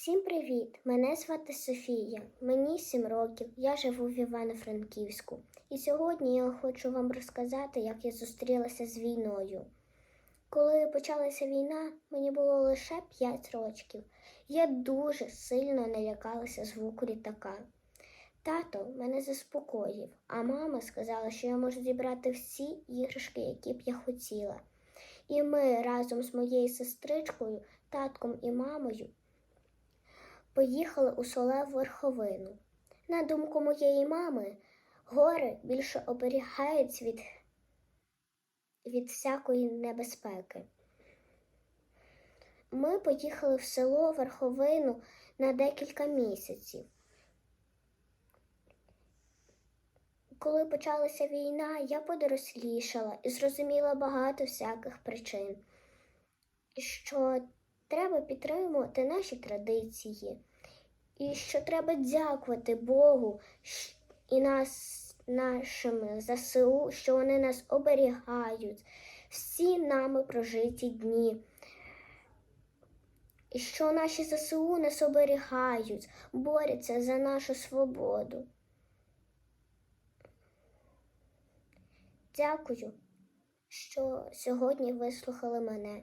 Всім привіт! Мене звати Софія. Мені 7 років. Я живу в Івано-Франківську. І сьогодні я хочу вам розказати, як я зустрілася з війною. Коли почалася війна, мені було лише 5 років. Я дуже сильно налякалася звуку літака. Тато мене заспокоїв, а мама сказала, що я можу зібрати всі іграшки, які б я хотіла. І ми разом з моєю сестричкою, татком і мамою поїхали у Солев Верховину. На думку моєї мами, гори більше оберігають від, від всякої небезпеки. Ми поїхали в село Верховину на декілька місяців. Коли почалася війна, я подорослішала і зрозуміла багато всяких причин, що треба підтримувати наші традиції, і що треба дякувати Богу і нас, нашим ЗСУ, що вони нас оберігають всі нами прожиті дні. І що наші ЗСУ нас оберігають, борються за нашу свободу. Дякую, що сьогодні вислухали мене.